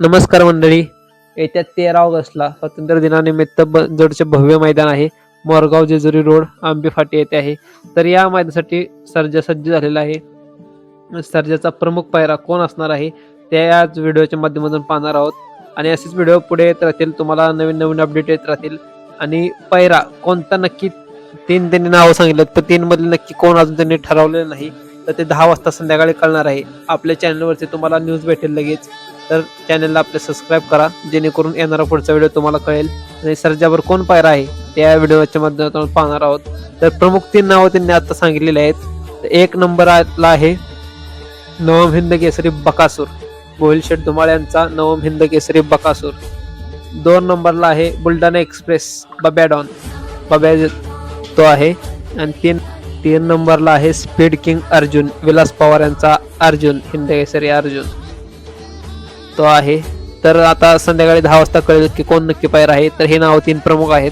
नमस्कार मंडळी. येत्या तेरा ऑगस्टला स्वातंत्र्य दिनानिमित्त बंजोडचे भव्य मैदान आहे. मोरगाव जेजुरी रोड आंबे फाटी येथे आहे. तर या मैदानासाठी सर्जा सज्ज झालेला आहे. सर्जाचा प्रमुख पायरा कोण असणार आहे ते याच व्हिडिओच्या माध्यमातून पाहणार आहोत. आणि असेच व्हिडिओ पुढे येत राहतील तुम्हाला नवीन नवीन अपडेट येत राहतील. आणि पायरा कोणता नक्की तीन त्यांनी नावं सांगितलं तर तीनमधले नक्की कोण अजून त्यांनी ठरवलेलं नाही तर ते दहा वाजता संध्याकाळी कळणार आहे. आपल्या चॅनलवरती तुम्हाला न्यूज भेटेल लगेच. तर चॅनलला आपले सबस्क्राईब करा जेणेकरून येणारा पुढचा व्हिडिओ तुम्हाला कळेल. आणि सर्जावर कोण पायरा आहे त्या व्हिडिओच्या माध्यमातून पाहणार आहोत. तर प्रमुख तीन नावं त्यांनी आता सांगितलेली आहेत. तर एक नंबरला आहे नवम हिंद केसरी बकासूर. गोहिल शेठ धुमाळ यांचा नवम हिंद केसरी बकासूर. दोन नंबरला आहे बुलढाणा एक्सप्रेस बब्याडॉन बब्या तो आहे. आणि तीन तीन नंबरला आहे स्पीड किंग अर्जुन विलास पवार यांचा अर्जुन हिंद केसरी अर्जुन. तो आहे. तर आता संध्याकाळी दहा वाजता कळेल की कोण नक्की पायर आहे. तर हे नाव तीन प्रमुख आहेत.